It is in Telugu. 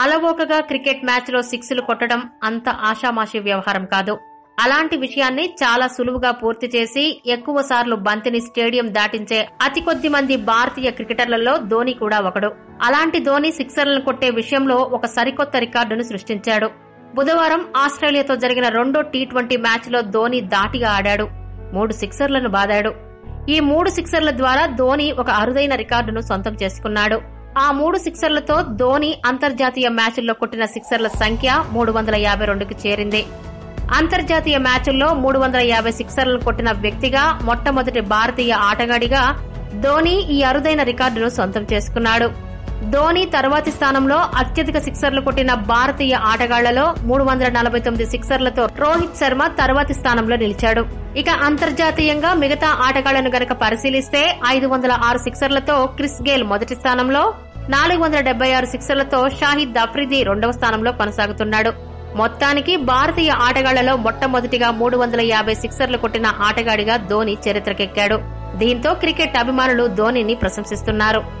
అలవోకగా క్రికెట్ మ్యాచ్లో సిక్స్లు కొట్టడం అంత ఆషామాషి వ్యవహారం కాదు. అలాంటి విషయాన్ని చాలా సులువుగా పూర్తి చేసి ఎక్కువ సార్లు బంతిని స్టేడియం దాటించే అతి కొద్ది మంది భారతీయ క్రికెటర్లలో ధోని కూడా ఒకడు. అలాంటి ధోని సిక్సర్లను కొట్టే విషయంలో ఒక సరికొత్త రికార్డును సృష్టించాడు. బుధవారం ఆస్ట్రేలియాతో జరిగిన రెండో టీ ట్వంటీ మ్యాచ్లో ధోని దాటిగా ఆడాడు. మూడు సిక్సర్లను బాదాడు. ఈ మూడు సిక్సర్ల ద్వారా ధోని ఒక అరుదైన రికార్డును సొంతం చేసుకున్నాడు. ఆ మూడు సిక్సర్లతో ధోని అంతర్జాతీయ మ్యాచ్ల్లో కొట్టిన సిక్సర్ల సంఖ్య మూడు వందల యాభై రెండుకు చేరింది. అంతర్జాతీయ మ్యాచుల్లో మూడు వందల యాభై సిక్సర్లను కొట్టిన వ్యక్తిగా మొట్టమొదటి భారతీయ ఆటగాడిగా ధోని ఈ అరుదైన రికార్డును సొంతం చేసుకున్నాడు. ధోని తర్వాతి స్థానంలో అత్యధిక సిక్సర్లు కొట్టిన భారతీయ ఆటగాళ్ళలో మూడు వందల నలభై తొమ్మిది సిక్సర్లతో రోహిత్ శర్మ తర్వాతి స్థానంలో నిలిచాడు. ఇక అంతర్జాతీయంగా మిగతా ఆటగాళ్ళను గనక పరిశీలిస్తే ఐదు వందల ఆరు సిక్సర్లతో క్రిస్ గేల్ మొదటి స్థానంలో నాలుగు వందల డెబ్బై ఆరు సిక్సర్లతో షాహిద్ అఫ్రిది రెండవ స్థానంలో కొనసాగుతున్నాడు. మొత్తానికి భారతీయ ఆటగాళ్ళలో మొట్టమొదటిగా మూడు వందల యాభై సిక్సర్లు కొట్టిన ఆటగాడిగా ధోని చరిత్రకెక్కాడు. దీంతో క్రికెట్ అభిమానులు ధోనిని ప్రశంసిస్తున్నారు.